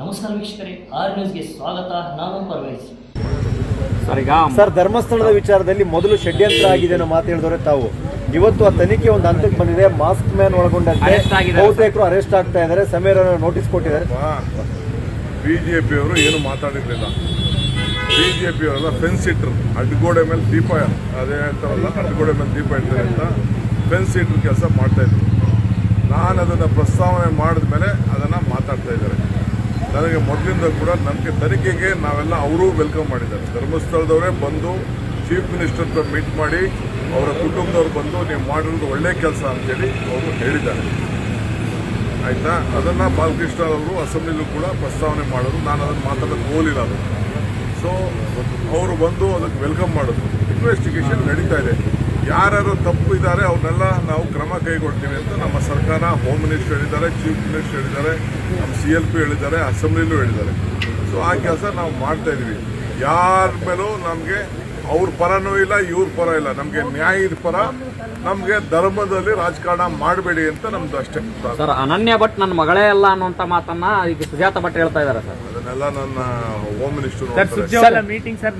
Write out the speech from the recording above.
ನಮಸ್ಕಾರ ವೀಕ್ಷಕರೇ ಆರ್ ನ್ಯೂಸ್ಗೆ ಸ್ವಾಗತ. ನಾನು ಪರ್ವೇಶ್. ಸರ್ ಧರ್ಮಸ್ಥಳದ ವಿಚಾರದಲ್ಲಿ ಮೊದಲು ಷಡ್ಯಂತ್ರ ಆಗಿದೆ ಅನ್ನೋ ಮಾತು ಹೇಳಿದ್ರೆ ತಾವು. ಇವತ್ತು ಆ ತನಿಖೆ ಒಂದು ಹಂತಕ್ಕೆ ಬಂದಿದೆ. ಮಾಸ್ಕ್ ಮ್ಯಾನ್ ಒಳಗೊಂಡಂತೆ ಬಹುತೇಕರು ಅರೆಸ್ಟ್ ಆಗ್ತಾ ಇದ್ದಾರೆ. ಸಮೀರ್ ನೋಟಿಸ್ ಕೊಟ್ಟಿದ್ದಾರೆ. ಬಿಜೆಪಿಯವರು ಏನು ಮಾತಾಡಿರಲಿಲ್ಲ. ಬಿಜೆಪಿಯವರೆಲ್ಲ ಫೆನ್ಸ್ ಇಟ್ರು ಅಡ್ಗೋಡೆ ಮೇಲೆ ದೀಪ ಅದೇ ಹೇಳ್ತಾರಲ್ಲ ಅಡ್ಗೋಡೆ ಮೇಲೆ ದೀಪ ಇಡ್ತಾರೆ ಅಂತ ಫೆನ್ಸ್ ಇಟ್ರು ಕೆಲಸ ಮಾಡ್ತಾ ಇದ್ರು. ನಾನು ಅದನ್ನು ಪ್ರಸ್ತಾವನೆ ಮಾಡಿದ ಮೇಲೆ ಅದನ್ನು ಮಾತಾಡ್ತಾ ಇದ್ದಾರೆ. ನನಗೆ ಮೊದಲಿಂದ ಕೂಡ ನನಗೆ ತನಿಖೆಗೆ ನಾವೆಲ್ಲ ಅವರೂ ವೆಲ್ಕಮ್ ಮಾಡಿದ್ದಾರೆ. ಧರ್ಮಸ್ಥಳದವರೇ ಬಂದು ಚೀಫ್ ಮಿನಿಸ್ಟರ್ ಹತ್ರ ಮೀಟ್ ಮಾಡಿ ಅವರ ಕುಟುಂಬದವ್ರು ಬಂದು ನೀವು ಮಾಡಿರೋದು ಒಳ್ಳೆ ಕೆಲಸ ಅಂತೇಳಿ ಅವರು ಹೇಳಿದ್ದಾರೆ. ಆಯಿತಾ? ಅದನ್ನು ಬಾಲಕೃಷ್ಣ ಅವರು ಅಸೆಂಬ್ಲಿಲೂ ಕೂಡ ಪ್ರಸ್ತಾವನೆ ಮಾಡೋದು ನಾನು ಅದನ್ನು ಮಾತಾಡೋಕ್ಕೆ ಹೋಲಿಲ್ಲ ಅದು. ಸೊ ಅವರು ಬಂದು ಅದಕ್ಕೆ ವೆಲ್ಕಮ್ ಮಾಡೋದು ಇನ್ವೆಸ್ಟಿಗೇಷನ್ ನಡೀತಾ ಇದೆ. ಯಾರ್ಯಾರು ತಪ್ಪು ಇದ್ದಾರೆ ಅವ್ರನ್ನೆಲ್ಲ ನಾವು ಕ್ರಮ ಕೈಗೊಳ್ತೀವಿ ಅಂತ ನಮ್ಮ ಸರ್ಕಾರ ಹೋಮ್ ಮಿನಿಸ್ಟರ್ ಹೇಳಿದ್ದಾರೆ ಚೀಫ್ ಮಿನಿಸ್ಟರ್ ಹೇಳಿದ್ದಾರೆ ನಮ್ಮ ಸಿ ಎಲ್ ಪಿ ಹೇಳಿದ್ದಾರೆ ಅಸೆಂಬ್ಲಿಲೂ ಹೇಳಿದ್ದಾರೆ. ಸೊ ಆ ಕೆಲಸ ನಾವು ಮಾಡ್ತಾ ಇದೀವಿ. ಯಾರ ಮೇಲೂ ನಮಗೆ ಅವ್ರ ಪರನೂ ಇಲ್ಲ ಇವ್ರ ಪರ ಇಲ್ಲ. ನಮಗೆ ನ್ಯಾಯದ ಪರ ನಮಗೆ ಧರ್ಮದಲ್ಲಿ ರಾಜಕಾರಣ ಮಾಡಬೇಡಿ ಅಂತ ನಮ್ದು ಅಷ್ಟೇ ಸರ್ ಅನನ್ಯ ಭಟ್ ನನ್ನ ಮಗಳೇ ಅಲ್ಲ ಅನ್ನುವಂತ ಮಾತನ್ನ ಈಗ ಸುಜಾತ ಭಟ್ ಹೇಳ್ತಾ ಇದ್ದಾರೆ ಸರ್. ಅದನ್ನೆಲ್ಲ ನನ್ನ home minister sir meeting sir